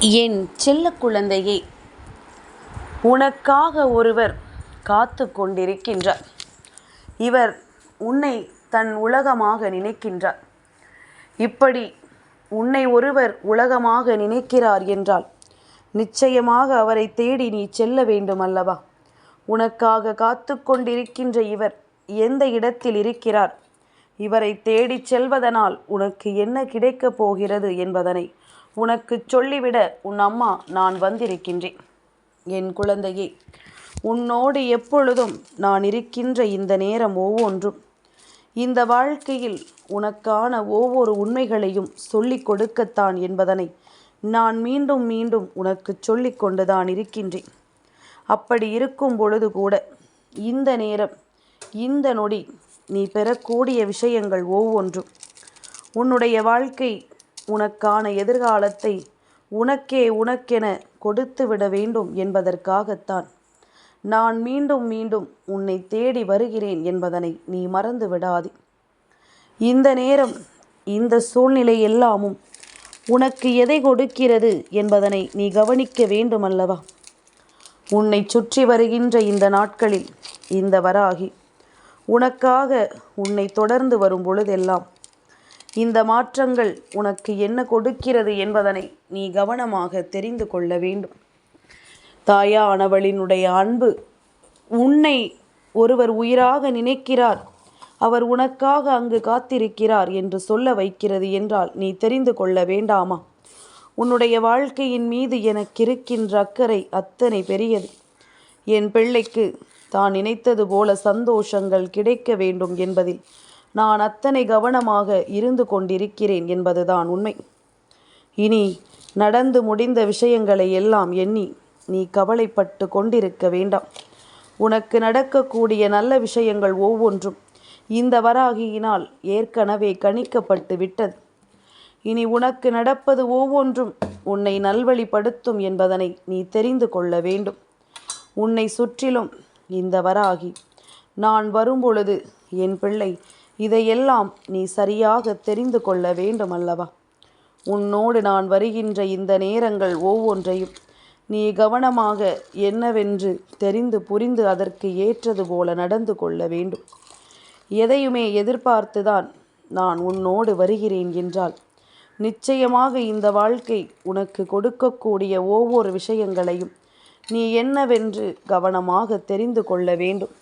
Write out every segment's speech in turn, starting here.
என் செல்ல குழந்தையே உனக்காக ஒருவர் காத்து கொண்டிருக்கின்றார். இவர் உன்னை தன் உலகமாக நினைக்கின்றார். இப்படி உன்னை ஒருவர் உலகமாக நினைக்கிறார் என்றால் நிச்சயமாக அவரை தேடி நீ செல்ல வேண்டும் அல்லவா? உனக்காக காத்து கொண்டிருக்கின்ற இவர் எந்த இடத்தில் இருக்கிறார்? இவரை தேடிச் செல்வதனால் உனக்கு என்ன கிடைக்கப் போகிறது என்பதனை உனக்கு சொல்லிவிட உன் அம்மா நான் வந்திருக்கின்றேன். என் குழந்தையே உன்னோடு எப்பொழுதும் நான் இருக்கின்ற இந்த நேரம் ஒவ்வொன்றும் இந்த வாழ்க்கையில் உனக்கான ஒவ்வொரு உண்மைகளையும் சொல்லிக் கொடுக்கத்தான் என்பதனை நான் மீண்டும் மீண்டும் உனக்கு சொல்லிக் கொண்டுதான் இருக்கின்றேன். அப்படி இருக்கும் பொழுது கூட இந்த நேரம் இந்த நொடி நீ பெறக்கூடிய விஷயங்கள் ஒவ்வொன்றும். உன்னுடைய வாழ்க்கை உனக்கான எதிர்காலத்தை உனக்கே உனக்கென கொடுத்து விட வேண்டும் என்பதற்காகத்தான் நான் மீண்டும் மீண்டும் உன்னை தேடி வருகிறேன் என்பதனை நீ மறந்து விடாதே. இந்த நேரம் இந்த சூழ்நிலை எல்லாமும் உனக்கு எதை கொடுக்கிறது என்பதனை நீ கவனிக்க வேண்டுமல்லவா? உன்னை சுற்றி வருகின்ற இந்த நாட்களில் இந்த வராகி உனக்காக உன்னை தொடர்ந்து வரும் பொழுதெல்லாம் இந்த மாற்றங்கள் உனக்கு என்ன கொடுக்கிறது என்பதனை நீ கவனமாக தெரிந்து கொள்ள வேண்டும். தாயானவளினுடைய அன்பு உன்னை ஒருவர் உயிராக நினைக்கிறார். அவர் உனக்காக அங்கு காத்திருக்கிறார் என்று சொல்ல வைக்கிறது என்றால் நீ தெரிந்து கொள்ள வேண்டாமா? உன்னுடைய வாழ்க்கையின் மீது எனக்கு இருக்கின்ற அக்கறை அத்தனை பெரியது. என் பிள்ளைக்கு தான் நினைத்தது போல சந்தோஷங்கள் கிடைக்க வேண்டும் என்பதில் நான் அத்தனை கவனமாக இருந்து கொண்டிருக்கிறேன் என்பதுதான் உண்மை. இனி நடந்து முடிந்த விஷயங்களை எல்லாம் எண்ணி நீ கவலைப்பட்டு கொண்டிருக்க வேண்டாம். உனக்கு நடக்கக்கூடிய நல்ல விஷயங்கள் ஒவ்வொன்றும் இந்த வராகியினால் ஏற்கனவே கணிக்கப்பட்டு விட்டது. இனி உனக்கு நடப்பது ஒவ்வொன்றும் உன்னை நல்வழிப்படுத்தும் என்பதனை நீ தெரிந்து கொள்ள வேண்டும். உன்னை சுற்றிலும் இந்த வராகி. நான் வரும்பொழுது என் பிள்ளை இதையெல்லாம் நீ சரியாக தெரிந்து கொள்ள வேண்டும் அல்லவா உன்னோடு நான் வருகின்ற இந்த நேரங்கள் ஒவ்வொன்றையும் நீ கவனமாக என்னவென்று தெரிந்து புரிந்து அதற்கு ஏற்றது போல நடந்து கொள்ள வேண்டும். எதையுமே எதிர்பார்த்துதான் நான் உன்னோடு வருகிறேன் என்றால் நிச்சயமாக இந்த வாழ்க்கை உனக்கு கொடுக்கக்கூடிய ஒவ்வொரு விஷயங்களையும் நீ என்னவென்று கவனமாக தெரிந்து கொள்ள வேண்டும்.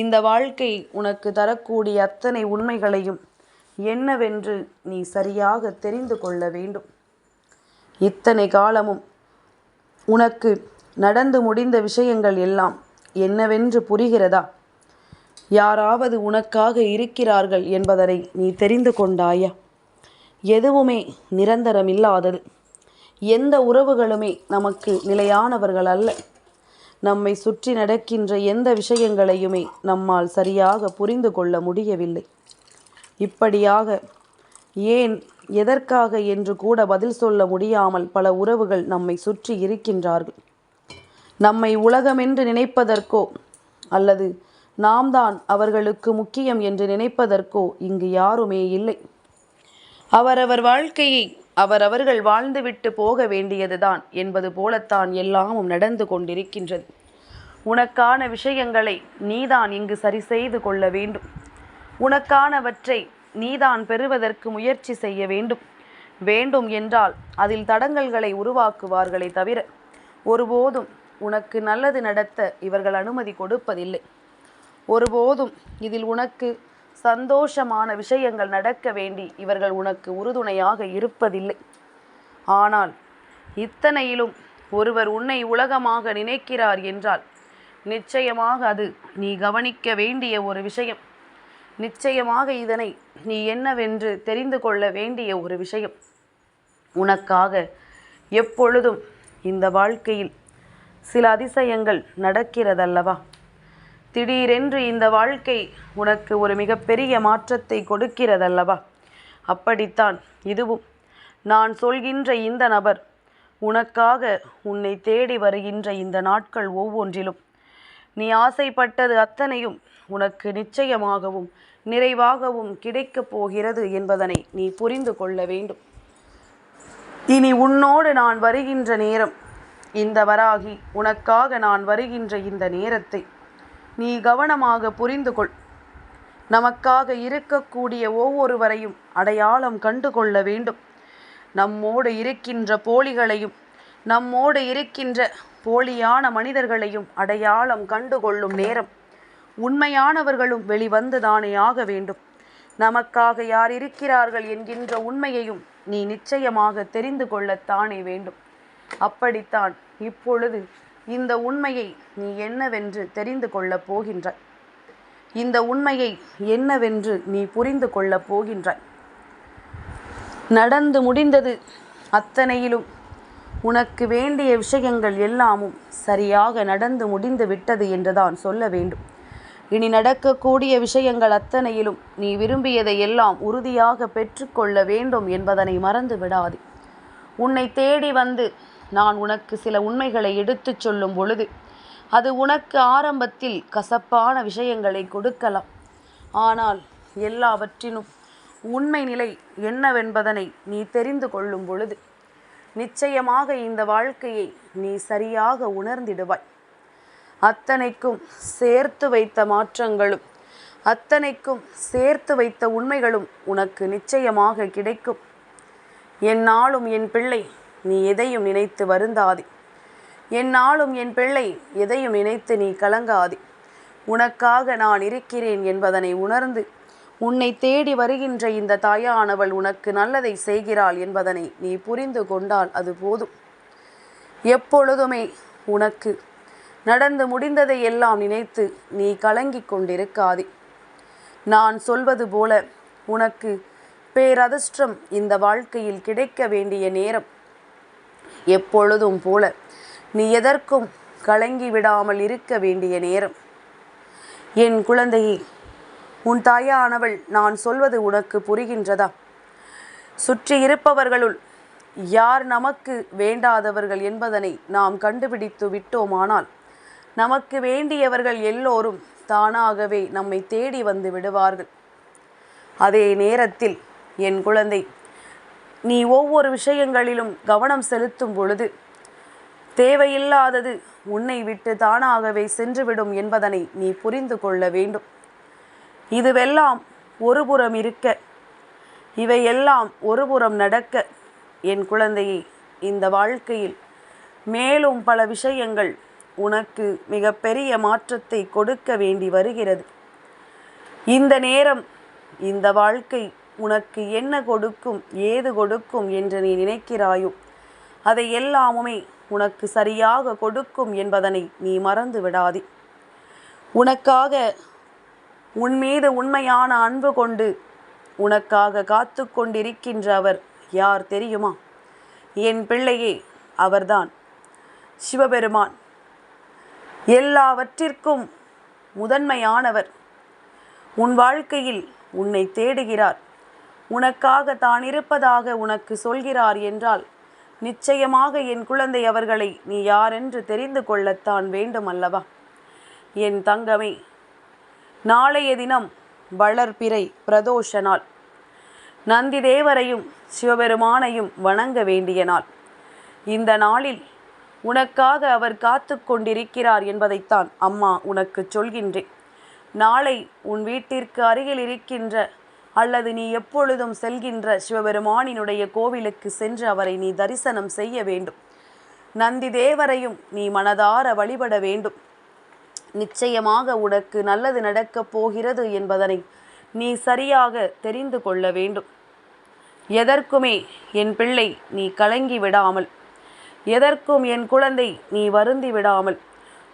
இந்த வாழ்க்கை உனக்கு தரக்கூடிய அத்தனை உண்மைகளையும் என்னவென்று நீ சரியாக தெரிந்து கொள்ள வேண்டும். இத்தனை காலமும் உனக்கு நடந்து முடிந்த விஷயங்கள் எல்லாம் என்னவென்று புரிகிறதா? யாராவது உனக்காக இருக்கிறார்கள் என்பதனை நீ தெரிந்து கொண்டாயா? எதுவுமே நிரந்தரம் இல்லாதது எந்த உறவுகளுமே நமக்கு நிலையானவர்கள் அல்ல. நம்மை சுற்றி நடக்கின்ற எந்த விஷயங்களையுமே நம்மால் சரியாக புரிந்து கொள்ள முடியவில்லை. இப்படியாக ஏன் எதற்காக என்று கூட பதில் சொல்ல முடியாமல் பல உறவுகள் நம்மை சுற்றி இருக்கின்றார்கள். நம்மை உலகமென்று நினைப்பதற்கோ அல்லது நாம் தான் அவர்களுக்கு முக்கியம் என்று நினைப்பதற்கோ இங்கு யாருமே இல்லை. அவரவர் வாழ்க்கையை அவரவர்கள் வாழ்ந்துவிட்டு போக வேண்டியதுதான் என்பது போலத்தான் எல்லாமும் நடந்து கொண்டிருக்கின்றது. உனக்கான விஷயங்களை நீதான் இங்கு சரி செய்து கொள்ள வேண்டும். உனக்கானவற்றை நீதான் பெறுவதற்கு முயற்சி செய்ய வேண்டும். வேண்டும் என்றால் அதில் தடங்கல்களை உருவாக்குவார்களே தவிர ஒருபோதும் உனக்கு நல்லது நடத்த இவர்கள் அனுமதி கொடுப்பதில்லை. ஒருபோதும் இதில் உனக்கு சந்தோஷமான விஷயங்கள் நடக்க வேண்டி இவர்கள் உனக்கு உறுதுணையாக இருப்பதில்லை. ஆனால் இத்தனையிலும் ஒருவர் உன்னை உலகமாக நினைக்கிறார் என்றால் நிச்சயமாக அது நீ கவனிக்க வேண்டிய ஒரு விஷயம். நிச்சயமாக இதனை நீ என்னவென்று தெரிந்து கொள்ள வேண்டிய ஒரு விஷயம். உனக்காக எப்பொழுதும் இந்த வாழ்க்கையில் சில அதிசயங்கள் நடக்கிறதல்லவா? திடீரென்று இந்த வாழ்க்கை உனக்கு ஒரு மிகப்பெரிய மாற்றத்தை கொடுக்கிறதல்லவா? அப்படித்தான். இதுவும் நான் சொல்கின்ற இந்த நபர் உனக்காக உன்னை தேடி வருகின்ற இந்த நாட்கள் ஒவ்வொன்றிலும். நீ ஆசைப்பட்டது அத்தனையும் உனக்கு நிச்சயமாகவும் நிறைவாகவும் கிடைக்கப் போகிறது என்பதனை நீ புரிந்து கொள்ள வேண்டும். இனி உன்னோடு நான் வருகின்ற நேரம் இந்த வராகி உனக்காக நான் வருகின்ற இந்த நேரத்தை நீ கவனமாக புரிந்து கொள். நமக்காக இருக்கக்கூடிய ஒவ்வொருவரையும் அடையாளம் கண்டு கொள்ள வேண்டும். நம்மோடு இருக்கின்ற போலிகளையும் நம்மோடு இருக்கின்ற போலியான மனிதர்களையும் அடையாளம் கண்டு கொள்ளும் நேரம் உண்மையானவர்களும் வெளிவந்து தானே ஆக வேண்டும். நமக்காக யார் இருக்கிறார்கள் என்கின்ற உண்மையையும் நீ நிச்சயமாக தெரிந்து கொள்ளத்தானே வேண்டும். அப்படித்தான் இப்பொழுது இந்த உண்மையை நீ என்னவென்று தெரிந்து கொள்ளப் போகின்றாய் இந்த உண்மையை என்னவென்று நீ புரிந்து கொள்ளப் போகின்றாய் நடந்து முடிந்தது அத்தனையிலும் உனக்கு வேண்டிய விஷயங்கள் எல்லாமும் சரியாக நடந்து முடிந்து விட்டது என்றுதான் சொல்ல வேண்டும். இனி நடக்கக்கூடிய விஷயங்கள் அத்தனையிலும் நீ விரும்பியதை எல்லாம் உறுதியாக பெற்றுக்கொள்ள வேண்டும் என்பதனை மறந்து விடாது உன்னை தேடி வந்து நான் உனக்கு சில உண்மைகளை எடுத்துச் சொல்லும் பொழுது அது உனக்கு ஆரம்பத்தில் கசப்பான விஷயங்களை கொடுக்கலாம். ஆனால் எல்லாவற்றினும் உண்மை நிலை என்னவென்பதனை நீ தெரிந்து கொள்ளும் பொழுது நிச்சயமாக இந்த வாழ்க்கையை நீ சரியாக உணர்ந்திடுவாய். அத்தனைக்கும் சேர்த்து வைத்த மாற்றங்களும் அத்தனைக்கும் சேர்த்து வைத்த உண்மைகளும் உனக்கு நிச்சயமாக கிடைக்கும். என்னாலும் என் பிள்ளை நீ எதையும் நினைத்து வருந்தாதே. என்னாலும் என் பிள்ளை எதையும் நினைத்து நீ கலங்காதே. உனக்காக நான் இருக்கிறேன் என்பதனை உணர்ந்து உன்னை தேடி வருகின்ற இந்த தாயானவள் உனக்கு நல்லதை செய்கிறாள் என்பதனை நீ புரிந்து கொண்டால் அது போதும். எப்பொழுதுமே உனக்கு நடந்து முடிந்ததை எல்லாம் நினைத்து நீ கலங்கிக் கொண்டிருக்காதே. நான் சொல்வது போல உனக்கு பேரதிர்ஷ்டம் இந்த வாழ்க்கையில் கிடைக்க வேண்டிய நேரம். எப்பொழுதும் போல நீ எதற்கும் கலங்கி விடாமல் இருக்க வேண்டிய நேரம். என் குழந்தையே உன் தாயானவள் நான் சொல்வது உனக்கு புரிகின்றதா? சுற்றி இருப்பவர்களுள் யார் நமக்கு வேண்டாதவர்கள் என்பதனை நாம் கண்டுபிடித்து விட்டோமானால் நமக்கு வேண்டியவர்கள் எல்லோரும் தானாகவே நம்மை தேடி வந்து விடுவார்கள். அதே நேரத்தில் என் குழந்தை நீ ஒவ்வொரு விஷயங்களிலும் கவனம் செலுத்தும் பொழுது தேவையில்லாதது உன்னை விட்டு தானாகவே சென்றுவிடும் என்பதனை நீ புரிந்து கொள்ள வேண்டும். இதுவெல்லாம் ஒருபுறம் இருக்க இவையெல்லாம் ஒருபுறம் நடக்க என் குழந்தையை இந்த வாழ்க்கையில் மேலும் பல விஷயங்கள் உனக்கு மிகப்பெரிய மாற்றத்தை கொடுக்க வேண்டி வருகிறது. இந்த நேரம் இந்த வாழ்க்கை உனக்கு என்ன கொடுக்கும் ஏது கொடுக்கும் என்று நீ நினைக்கிறாயோ அதை எல்லாமுமே உனக்கு சரியாக கொடுக்கும் என்பதனை நீ மறந்து விடாதே. உனக்காக உன் மீது உண்மையான அன்பு கொண்டு உனக்காக காத்து கொண்டிருக்கின்ற அவர் யார் தெரியுமா? என் பிள்ளையே அவர்தான். சிவபெருமான். எல்லாவற்றிற்கும் முதன்மையானவர். உன் வாழ்க்கையில் உன்னை தேடுகிறார். உனக்காக தான் இருப்பதாக உனக்கு சொல்கிறார் என்றால் நிச்சயமாக என் குழந்தை அவர்களை நீ யாரென்று தெரிந்து கொள்ளத்தான் வேண்டும் அல்லவா என் தங்கமே நாளைய தினம் வளர்பிறை பிரதோஷ நாள். நந்தி தேவரையும் சிவபெருமானையும் வணங்க வேண்டிய நாள். இந்த நாளில் உனக்காக அவர் காத்து கொண்டிருக்கிறார் என்பதைத்தான் அம்மா உனக்கு சொல்கின்றேன் நாளை உன் வீட்டிற்கு அருகில் இருக்கின்ற அல்லது நீ எப்பொழுதும் செல்கின்ற சிவபெருமானினுடைய கோவிலுக்கு சென்று அவரை நீ தரிசனம் செய்ய வேண்டும். நந்தி தேவரையும் நீ மனதார வழிபட வேண்டும். நிச்சயமாக உனக்கு நல்லது நடக்கப் போகிறது என்பதனை நீ சரியாக தெரிந்து கொள்ள வேண்டும். எதற்குமே என் பிள்ளை நீ கலங்கி விடாமல் எதற்கும் என் குழந்தை நீ வருந்தி விடாமல்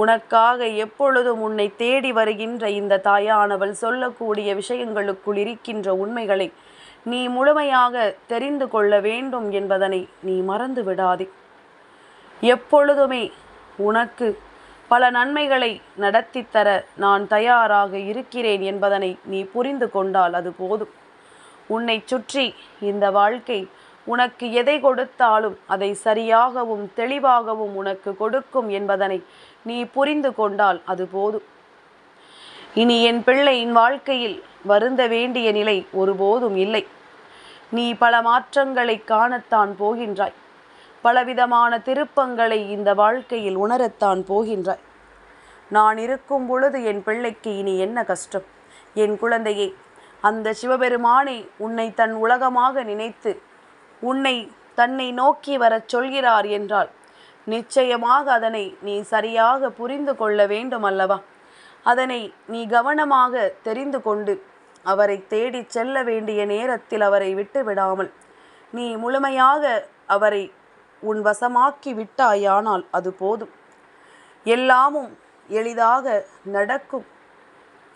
உனக்காக எப்பொழுதும் உன்னை தேடி வருகின்ற இந்த தாயானவள் சொல்லக்கூடிய விஷயங்களுக்குள் இருக்கின்ற உண்மைகளை நீ முழுமையாக தெரிந்து கொள்ள வேண்டும் என்பதனை நீ மறந்து விடாதே. எப்பொழுதுமே உனக்கு பல நன்மைகளை நடத்தித்தர நான் தயாராக இருக்கிறேன் என்பதனை நீ புரிந்து கொண்டால் அது போதும். உன்னை சுற்றி இந்த வாழ்க்கை உனக்கு எதை கொடுத்தாலும் அதை சரியாகவும் தெளிவாகவும் உனக்கு கொடுக்கும் என்பதனை நீ புரிந்து கொண்டால் அது போதும். இனி என் பிள்ளையின் வாழ்க்கையில் வருந்த வேண்டிய நிலை ஒருபோதும் இல்லை. நீ பல மாற்றங்களை காணத்தான் போகின்றாய். பலவிதமான திருப்பங்களை இந்த வாழ்க்கையில் உணரத்தான் போகின்றாய். நான் இருக்கும் பொழுது என் பிள்ளைக்கு இனி என்ன கஷ்டம்? என் குழந்தையே அந்த சிவபெருமானை உன்னை தன் உலகமாக நினைத்து உன்னை தன்னை நோக்கி வரச் சொல்கிறார் என்றால் நிச்சயமாக அதனை நீ சரியாக புரிந்து கொள்ள வேண்டும் அல்லவா அதனை நீ கவனமாக தெரிந்து கொண்டு அவரை தேடிச் செல்ல வேண்டிய நேரத்தில் அவரை விட்டு விடாமல் நீ முழுமையாக அவரை உன் வசமாக்கி விட்டாயானால் அது போதும். எல்லாமும் எளிதாக நடக்கும்.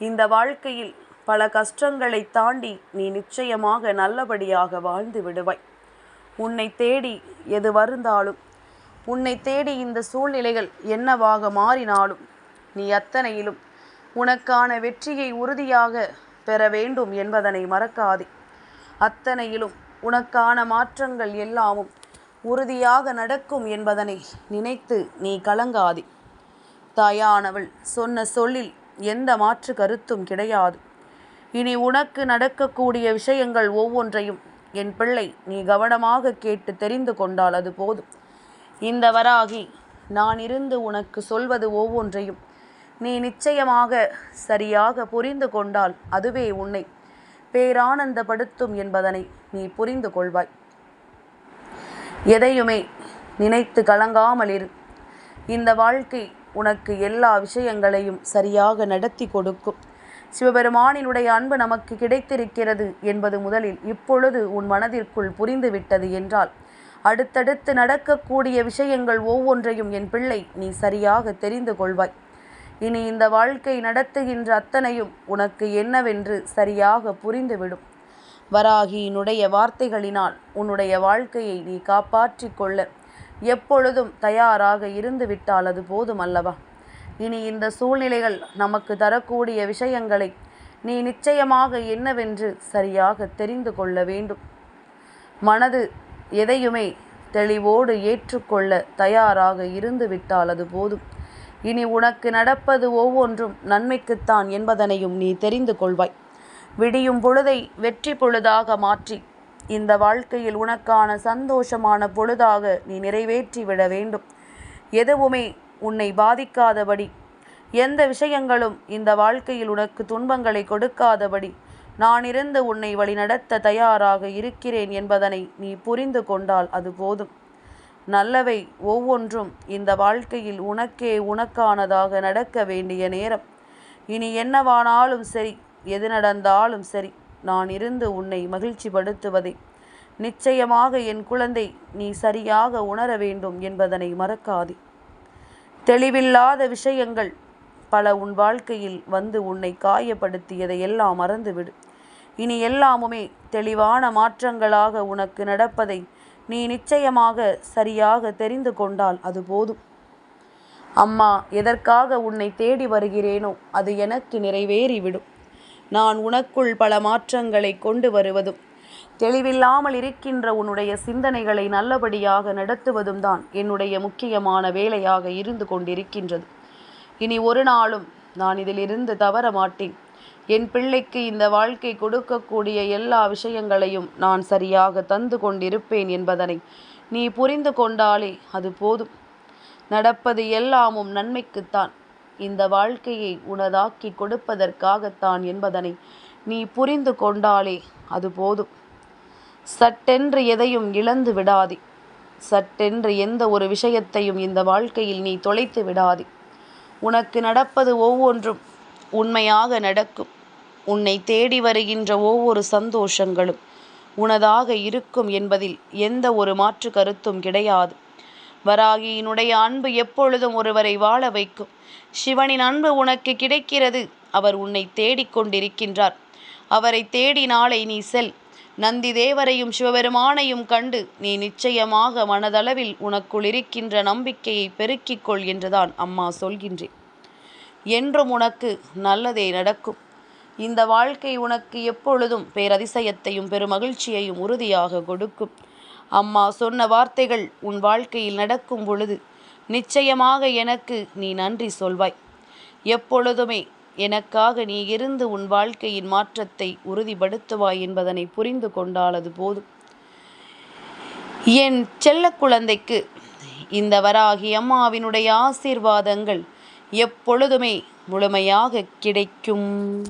இந்த வாழ்க்கையில் பல கஷ்டங்களை தாண்டி நீ நிச்சயமாக நல்லபடியாக வாழ்ந்து விடுவாய். உன்னை தேடி எது வருந்தாலும் உன்னை தேடி இந்த சூழ்நிலைகள் என்னவாக மாறினாலும் நீ அத்தனையிலும் உனக்கான வெற்றியை உறுதியாக பெற வேண்டும் என்பதனை மறக்காதே. அத்தனையிலும் உனக்கான மாற்றங்கள் எல்லாமும் உறுதியாக நடக்கும் என்பதனை நினைத்து நீ கலங்காதே. தாயானவள் சொன்ன சொல்லில் எந்த மாற்று கருத்தும் கிடையாது. இனி உனக்கு நடக்கக்கூடிய விஷயங்கள் ஒவ்வொன்றையும் என் பிள்ளை நீ கவனமாக கேட்டு தெரிந்து கொண்டால் அது போதும். இந்த வராகி நான் இருந்து உனக்கு சொல்வது ஒவ்வொன்றையும் நீ நிச்சயமாக சரியாக புரிந்து கொண்டால் அதுவே உன்னை பேரானந்தப்படுத்தும் என்பதனை நீ புரிந்து கொள்வாய். எதையுமே நினைத்து கலங்காமல் இரு. இந்த வாழ்க்கை உனக்கு எல்லா விஷயங்களையும் சரியாக நடத்தி கொடுக்கும். சிவபெருமானினுடைய அன்பு நமக்கு கிடைத்திருக்கிறது என்பது முதலில் இப்பொழுது உன் மனதிற்குள் புரிந்துவிட்டது என்றால் அடுத்தடுத்து நடக்கக்கூடிய விஷயங்கள் ஒவ்வொன்றையும் என் பிள்ளை நீ சரியாக தெரிந்து கொள்வாய். இனி இந்த வாழ்க்கை நடத்துகின்ற அத்தனையும் உனக்கு என்னவென்று சரியாக புரிந்துவிடும். வராகியினுடைய வார்த்தைகளினால் உன்னுடைய வாழ்க்கையை நீ காப்பாற்றிக் கொள்ள எப்பொழுதும் தயாராக இருந்துவிட்டால் அது போதும் அல்லவா இனி இந்த சூழ்நிலைகள் நமக்கு தரக்கூடிய விஷயங்களை நீ நிச்சயமாக என்னவென்று சரியாக தெரிந்து கொள்ள வேண்டும். மனது எதையுமே தெளிவோடு ஏற்றுக்கொள்ள தயாராக இருந்து விட்டால் அது போதும். இனி உனக்கு நடப்பது ஒவ்வொன்றும் நன்மைக்குத்தான் என்பதனையும் நீ தெரிந்து கொள்வாய். விடியும் பொழுதை வெற்றி பொழுதாக மாற்றி இந்த வாழ்க்கையில் உனக்கான சந்தோஷமான பொழுதாக நீ நிறைவேற்றி விட வேண்டும். எதுவுமே உன்னை பாதிக்காதபடி. எந்த விஷயங்களும் இந்த வாழ்க்கையில் உனக்கு துன்பங்களை கொடுக்காதபடி. நான் இருந்து உன்னை வழிநடத்த தயாராக இருக்கிறேன் என்பதனை நீ புரிந்து கொண்டால் அது போதும். நல்லவை ஒவ்வொன்றும் இந்த வாழ்க்கையில் உனக்கே உனக்கானதாக நடக்க வேண்டிய நேரம். இனி என்னவானாலும் சரி எது நடந்தாலும் சரி நான் இருந்து உன்னை மகிழ்ச்சிப்படுத்துவதை. நிச்சயமாக என் குழந்தை நீ சரியாக உணர வேண்டும் என்பதனை மறக்காதே. தெளிவில்லாத விஷயங்கள். பல உன் வாழ்க்கையில் வந்து உன்னை காயப்படுத்தியதை எல்லாம் மறந்துவிடு. இனி எல்லாமுமே தெளிவான மாற்றங்களாக உனக்கு நடப்பதை நீ நிச்சயமாக சரியாக தெரிந்து கொண்டால் அது போதும். அம்மா எதற்காக உன்னை தேடி வருகிறேனோ அது எனக்கு நிறைவேறிவிடும். நான் உனக்குள் பல மாற்றங்களை கொண்டு வருவதும் தெளிவில்லாமல் இருக்கின்ற உன்னுடைய சிந்தனைகளை நல்லபடியாக நடத்துவதும் தான் என்னுடைய முக்கியமான வேலையாக இருந்து கொண்டிருக்கின்றது. இனி ஒரு நாளும் நான் இதிலிருந்து தவற மாட்டேன். என் பிள்ளைக்கு இந்த வாழ்க்கை கொடுக்கக்கூடிய எல்லா விஷயங்களையும் நான் சரியாக தந்து கொண்டிருப்பேன் என்பதனை நீ புரிந்து கொண்டாலே அது போதும். நடப்பது எல்லாமும் நன்மைக்குத்தான். இந்த வாழ்க்கையை உனதாக்கி கொடுப்பதற்காகத்தான் என்பதனை நீ புரிந்து கொண்டாலே அது போதும். சட்டென்று எதையும் இழந்து விடாதே. சட்டென்று எந்த ஒரு விஷயத்தையும் இந்த வாழ்க்கையில் நீ தொலைத்து விடாதே. உனக்கு நடப்பது ஒவ்வொன்றும் உண்மையாக நடக்கும். உன்னை தேடி வருகின்ற ஒவ்வொரு சந்தோஷங்களும் உனதாக இருக்கும் என்பதில் எந்த ஒரு மாற்று கருத்தும் கிடையாது. வராகியினுடைய அன்பு எப்பொழுதும் ஒருவரை வாழ வைக்கும். சிவனின் அன்பு உனக்கு கிடைக்கிறது. அவர் உன்னை தேடிக்கொண்டிருக்கின்றார். அவரை தேடி நாளை நீ செல். நந்தி தேவரையும் சிவபெருமானையும் கண்டு நீ நிச்சயமாக மனதளவில் உனக்குள் இருக்கின்ற நம்பிக்கையை பெருக்கிக் கொள் என்றுதான் அம்மா சொல்கின்றேன். என்றும் உனக்கு நல்லதே நடக்கும். இந்த வாழ்க்கை உனக்கு எப்பொழுதும் பேரதிசயத்தையும் பெருமகிழ்ச்சியையும் உறுதியாக கொடுக்கும். அம்மா சொன்ன வார்த்தைகள் உன் வாழ்க்கையில் நடக்கும் பொழுது நிச்சயமாக எனக்கு நீ நன்றி சொல்வாய். எப்பொழுதுமே எனக்காக நீ இருந்து உன் வாழ்க்கையின் மாற்றத்தை உறுதிப்படுத்துவாய் என்பதனை புரிந்து கொண்டால் அது போதும். என் செல்ல குழந்தைக்கு இந்த வராகி அம்மாவினுடைய ஆசீர்வாதங்கள் எப்பொழுதுமே முழுமையாக கிடைக்கும்.